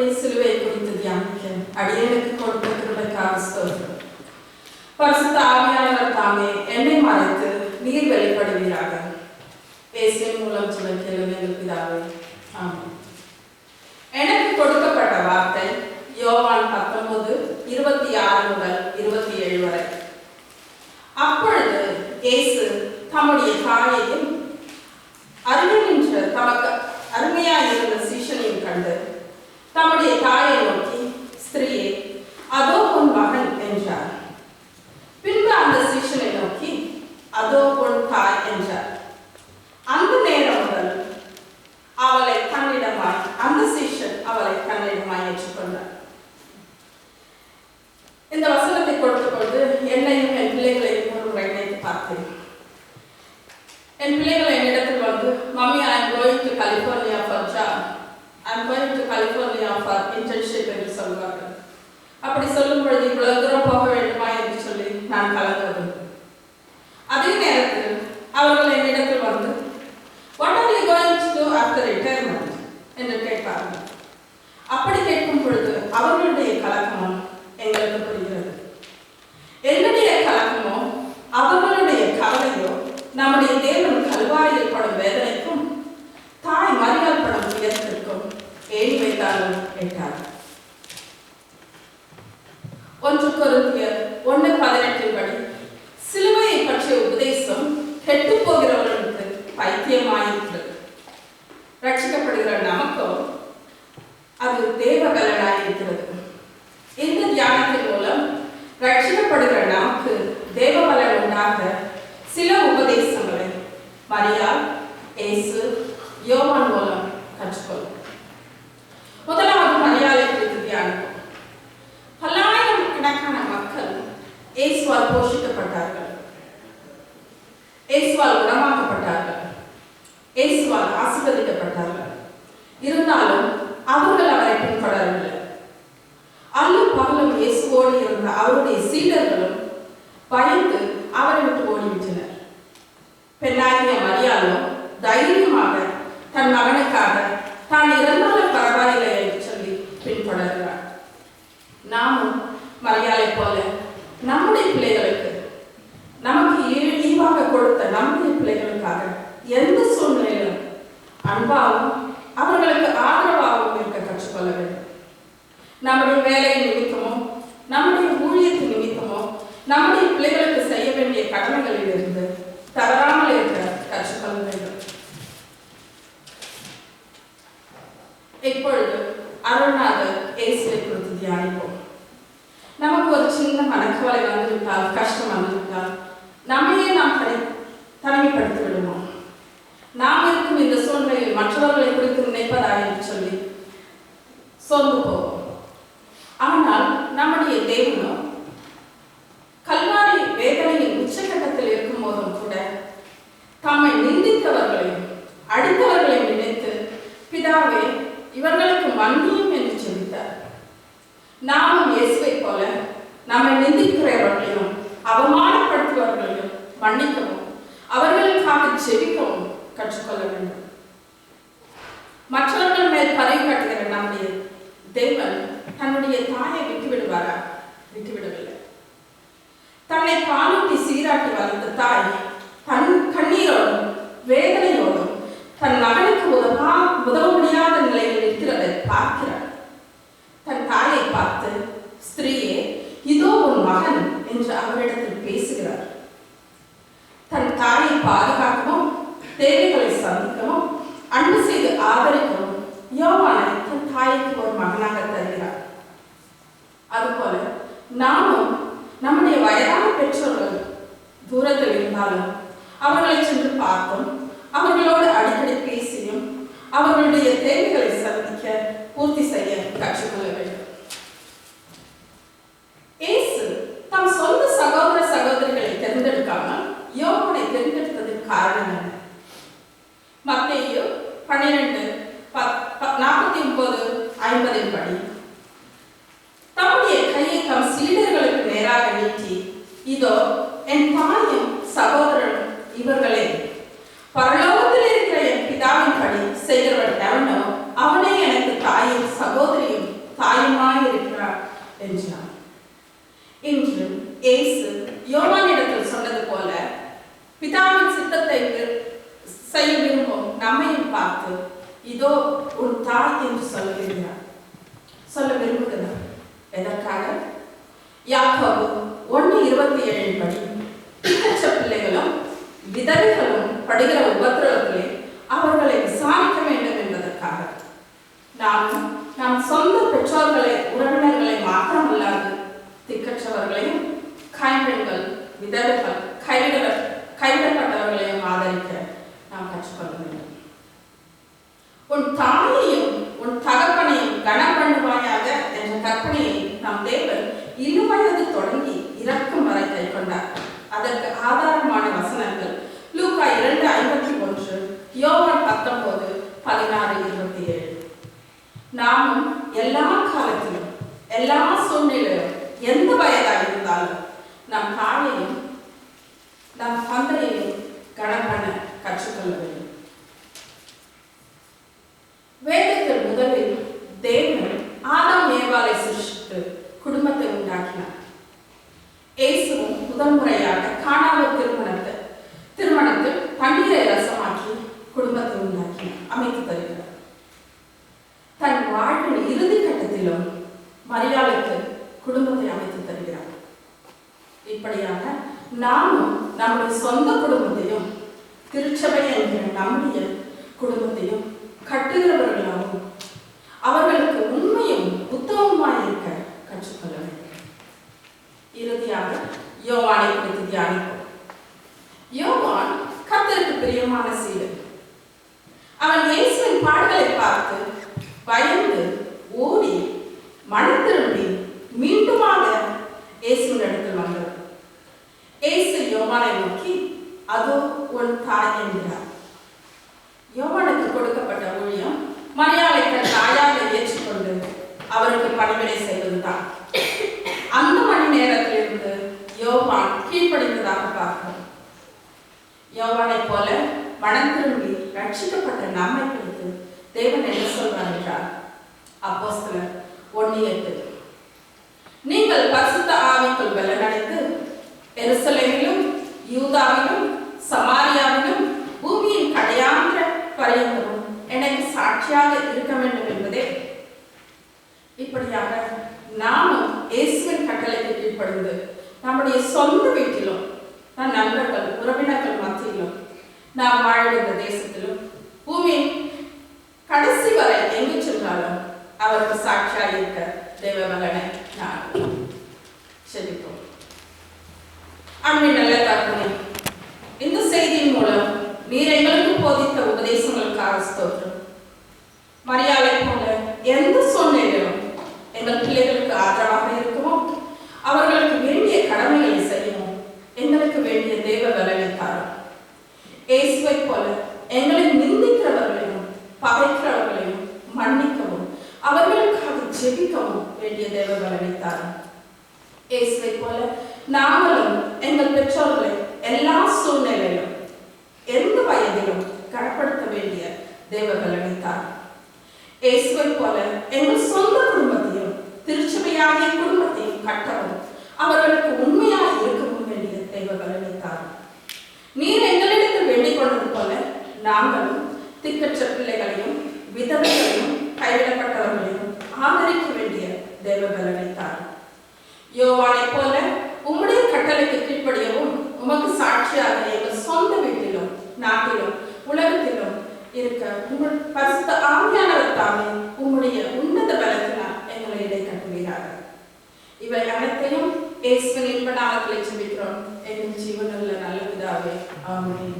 கர்த்தருடைய சிலுவை குறித்து தியானிக்க அடியனுக்கு கொடுத்த கிருபைக்காக ஸ்தோத்திரம் பரிசுத்த ஆவியானவர் தாமே என்னை மறைத்து நீர் வெளிப்படுவீராக பேசிய மூலம் சொல்ல கேளுங்கள் பிதாவே ஆமாம் எனக்கு கொடுக்கப்பட்ட வார்த்தை யோவான் பத்தொன்பது இருபத்தி ஆறு முதல் இருபத்தி ஏழு வரை அப்பொழுது இயேசு தம்முடைய தாயையும் அருகில் நின்ற தமக்கு அருமையாய் இருந்த சீஷனையும் கண்டு தம்முடைய தாயை நோக்கி ஸ்திரீயே அதோ உன் மகன் என்றார். பின்பு அந்த சிஷனை நோக்கி அதோ உன் தாய் என்றார். அந்த நேரம் முதல் அவளை தன்னிடமாய் அந்த சிஷன் அவளை தன்னிடமாய் ஏற்றுக்கொண்டார். இந்த வசனத்தை கொடுத்த பொழுது என்னையும் என் பிள்ளைகளையும் ஒரு முறை நினைத்து பார்த்தேன். என் பிள்ளைகள் என்னிடத்தில் வந்து mummy I going to California I am going to California for internship என்று சொல்வார்கள் அப்படி சொல்லும் பொழுது இவ்வளவு தூரம் போக வேண்டுமா? என்று சொல்லி நான் கலந்தது. அதே நேரத்தில் அவர்கள் என்னிடத்தில் வந்து what are you going to do after retirement என்று கேட்பார்கள். அப்படி கேட்கும் பொழுது அவர்களுடைய கலக்கமும் எங்களுக்கு புரிகிறது. என்னுடைய கலக்கமோ அவர்களுடைய கவலையோ நம்முடைய தேவன் கல்வாரியில் படும் வைத்தாலும் கேட்டார் ஒன்று கொருந்தியர் ஒன்று பதினெட்டின் படி சிலுவையை பற்றிய உபதேசம் கெட்டு போகிறவர்களுக்கு பைத்தியமாயிருக்கிறது ரட்சிக்கப்படுகிற நமக்கோ அது தேவபலனாயிருக்கிறது இந்த தியானத்தின் மூலம் ரட்சிக்கப்படுகிற நமக்கு தேவபலன் உண்டாக சில உபதேசங்களை மரியா இயேசு யோவான் மூலம் கற்றுக்கொள்ளும் முதலாவது மரியாதை குறித்து தியானிப்போம் பல்லாயிரம் கணக்கான மக்கள் இயேசுவால் போஷிக்கப்பட்டார்கள். இயேசுவால் குணமாக்கப்பட்டார்கள். இயேசுவால் ஆசீர்வதிக்கப்பட்டார்கள். இருந்தாலும் அவர்கள் அவரை பின்பற்றவில்லை அல்லும் பகலும் இயேசுவோடு இருந்த அவருடைய சீடர்களும் பயந்து அவரை விட்டு ஓடிவிட்டனர். பெண்ணாகிய மரியாளும் தைரியமாக தன் மகனை தான் இறந்தாலும் பரவாயில்லை என்று சொல்லி பின்தொடர்கிறார் நாமும் மரியாதை போல நம்முடைய பிள்ளைகளுக்கு நமக்கு ஈ- ஈவாக கொடுத்த நம்முடைய பிள்ளைகளுக்காக எந்த சூழ்நிலையிலும் அன்பாகவும் அவர்களுக்கு ஆதரவாகவும் இருக்க கற்றுக்கொள்ள வேண்டும் நம்முடைய வேலையை நிமித்தமோ நம்முடைய ஊழியத்தின் நிமித்தமோ நம்முடைய பிள்ளைகளுக்கு செய்ய வேண்டிய கடமைகளில் இருந்து தவறாமல் இருக்க கற்றுக்கொள்ள வேண்டும். இப்பொழுது அருள்நாதர் இயேசுவை குறித்து தியானிப்போம். நமக்கு ஒரு சின்ன மனக்கவலை வந்துவிட்டால் கஷ்டம் வந்துவிட்டால் நம்மையே நாம் தனி தனிமைப்படுத்தி விடுவோம் நாம் இருக்கும் இந்த சூழ்நிலையில் மற்றவர்களை குறித்து நினைப்பதாக என்று சொல்லி சோர்ந்து போவோம். ஆனால் நம்முடைய தேவனோ கல்வாரி வேதனையின் உச்சகட்டத்தில் இருக்கும் போதும் கூட தம்மை நிந்தித்தவர்களையும் அடித்தவர்களையும் நினைத்து பிதாவே இவர்களுக்கு மன்னியும் என்று சொல்லித்தார். நாமும் இயேசுவை போல நம்மை நிந்திக்கிறவர்களையும் அவமானப்படுத்துபவர்களையும் மன்னிக்க கற்றுக்கொள்ள வேண்டும் மற்றவர்கள் மேல் பதவி காட்டுகிற நம்முடைய தேவன் தன்னுடைய தாயை விட்டு விடுவாரா விட்டு தன்னை பாலூட்டி சீராட்டி வளர்ந்த தாய் தன் கண்ணீரோடும் வேதனையோடும் தன் மகனுக்கு உதவா உதவ முடியாத நிலையில் இருக்கிறதை பார்க்கிறார் தன் தாயை பார்த்து ஸ்திரீயே இதோ உன் மகன் என்று அவரிடத்தில் பேசுகிறார். தன் தாயை பாதுகா தேவைகளை சந்திக்கவும் அன்பு செய்து ஆதரிக்கவும் யோவானுக்கு தாய்க்கு ஒரு மகனாக தருகிறார். அதுபோல நாமும் நம்முடைய வயதான பெற்றோர்கள் தூரத்தில் இருந்தாலும் அவர்களை சென்று பார்த்தும் அவர்களோடு அடிக்கடி பேசியும் அவர்களுடைய தேவை சந்திக்க பூர்த்தி செய்ய கற்றுக்கொள்ள வேண்டும் இயேசு தம் சொந்த சகோதர சகோதரிகளை தேர்ந்தெடுக்காமல் யோகனை தேர்ந்தெடுத்ததற்கு காரணம் என்ன மத்தேயு பன்னிரெண்டு நாற்பத்தி ஒன்பது ஐம்பதின் படி. தம்முடைய கையை தம் சீடர்களுக்கு நேராக நீட்டி இதோ என் தாயும் சகோதரனும் இவர்களே. பரலோகத்தில் இருக்கிற என் பிதாவின் படி செய்கிறவன் எவனோ அவனே எனக்கு தாயும் சகோதரியும் தாயுமாய் இருக்கிறார் என்றார். இன்று இயேசு யோவானிடத்தில் சொன்னது போல பிதாவின் சித்தத்தை செய்ய விரும்பும் நம்மையும் பார்த்து இதோ உன் தாய் என்று சொல்ல சொல்ல விரும்புகிறார் எதற்காக? யாக்கோபு ஒன்று இருபத்தி ஏழு படி திக்கற்ற பிள்ளைகளும் விதவைகளும் படுகிற உபத்திரவத்திலே அவர்களை விசாரிக்க வேண்டும் என்பதற்காக. நாம் நம் சொந்த பெற்றோர்களை உறவினர்களை மாத்திரமல்லாது திக்கற்றவர்களையும் கைம்பெண்கள் விதவைகள் கைவிட கைவிடப்பட்டவர்களையும் ஆதரிக்க நாம் கற்றுக்கொள்ள வேண்டும். உன் தாயையும் உன் தகப்பனையும் கனம் பண்ணுவாயாக என்ற கற்பனையை நம் தேவன் இளவயது தொடங்கி இறக்கும் வரை கை கொண்டார் அதற்கு ஆதாரமான வசனங்கள். லூகா இரண்டு ஐம்பத்தி ஒன்று யோவான் பத்தொன்பது பதினாறு இருபத்தி ஏழு. நாமும் எல்லா காலத்திலும் எல்லா சூழ்நிலையிலும் எந்த வயதாக இருந்தாலும் நம் தாயையும் நம் தந்தையையும் கனம் பண்ண கற்றுக்கொள்ள வேண்டும். வேதத்தில் முதலில் தேவன் ஆதாம் ஏவாலை சிருஷ்டித்து குடும்பத்தை உண்டாக்கினார். இயேசுவும் முதல் முறையாக காணாத திருமணத்தை திருமணத்தில் தண்ணீரை ரசமாக்கி குடும்பத்தை உண்டாக்கினார் அமைத்து தருகிறார். தன் வாழ்வின் இறுதி கட்டத்திலும் மரியாதைக்கு குடும்பத்தை அமைத்து தருகிறார். இப்படியாக நாமும் நம்முடைய சொந்த குடும்பத்தையும் திருச்சபை என்கிற நம்முடைய குடும்பத்தையும் கட்டுகிறவர்களாகவும் அவர்களுக்கு உண்மையும் உத்தமமாய் இருக்க கற்றுக்கொள்ள வேண்டும். இறுதியாக யோவானை குறித்து தியானிப்போம். யோவான் கத்தருக்கு பிரியமான சீடன். அவன் இயேசுவின் பாடுகளை பார்த்து பயந்து ஓடி மனம் திரும்பி மீண்டுமாக இயேசுவின் இடத்தில் வந்தவர் இயேசு யோவானை நோக்கி அதோ உன் தாய் என்கிறார் யோவானுக்கு கொடுக்கப்பட்ட ஊழியம் மரியாதை தன் தாயாக ஏற்றுக்கொண்டு அவருக்கு பணிவிடை செய்வதுதான் அந்த மணி நேரத்திலிருந்து யோவான் கீழ்ப்படிந்ததாக பார்க்கிறோம். யோவானை போல மனம் திரும்பி ரட்சிக்கப்பட்ட நம்மை குறித்து தேவன் என்ன சொல்றார் என்றார். அப்போஸ்தலர் ஒன்று எட்டு. நீங்கள் பரிசுத்த ஆவிக்குள் வெள்ளனடைந்து எருசலேமிலும் யூதாவிலும் சமாரியாவிலும் பூமியின் கடையாந்திர பரியந்தமும் எனக்கு சாட்சியாக இருக்க வேண்டும் என்பதே இப்படியாக நாமும் இயேசுவின் கட்டளைக்கு நம்முடைய சொந்த வீட்டிலும் நம் நண்பர்கள் உறவினர்கள் மத்தியிலும் நாம் வாழ்கின்ற தேசத்திலும் பூமியின் கடைசி வரை எங்கு சென்றாலும் அவருக்கு சாட்சியாக இருக்க தேவபலனை நான் செலுத்தோம் அன்பின் நல்ல தகவல் இந்த செய்தியின் மூலம் நீர் எங்களுக்கு போதித்த உபதேசங்களுக்காக ஸ்தோற்றம் மரியாதை போல எந்த சூழ்நிலையிலும் எங்கள் பிள்ளைகளுக்கு ஆதரவு இருக்குமோ அவர்களுக்கு வேண்டிய கடமைகளை செய்யவும் எங்களுக்கு வேண்டிய தேவ பலனை தாரும் இயேசுவை போல எங்களை நிந்திக்கிறவர்களையும் பகைக்கிறவர்களையும் மன்னிக்கவும் அவர்களுக்காக ஜெபிக்கவும் வேண்டிய தேவ பலனை தாரும் இயேசுவை போல நாங்களும் எங்கள் பெற்றோர்களை எல்லா சூழ்நிலையிலும் எந்த வயதிலும் கனப்படுத்த வேண்டிய தேவர்கள் பலனை இயேசுவை போல எங்கள் சொந்த குடும்பத்தையும் திருச்சபையாகிய குடும்பத்தையும் கட்டவும் அவர்களுக்கு உண்மையாக இருக்கவும் வேண்டிய தேவர்கள் பலனை நீர் எங்களிடத்தில் வேண்டிக் கொண்டது போல நாங்களும் திக்கற்ற பிள்ளைகளையும் விதவைகளையும் கைவிடப்பட்டவர்களையும் ஆதரிக்க வேண்டிய தெய்வ பலனை தாரும் யோவானைப் போல உம்முடைய கட்டளைக்கு கீழ்ப்படியவும் உமக்கு சாட்சியாக எங்கள் சொந்த வீட்டிலும் நாட்டிலும் உலகத்திலும் இருக்க உங்கள் பரிசுத்த ஆவியானவர் தாமே உங்களுடைய உன்னத பலத்தினால் எங்களை இடை கட்டுவீராக. இவை அனைத்தையும் இயேசுவின் இன்ப நாளத்தில் ஜெபிக்கிறோம். எங்கள் ஜீவனில் நல்ல பிதாவே ஆமென்.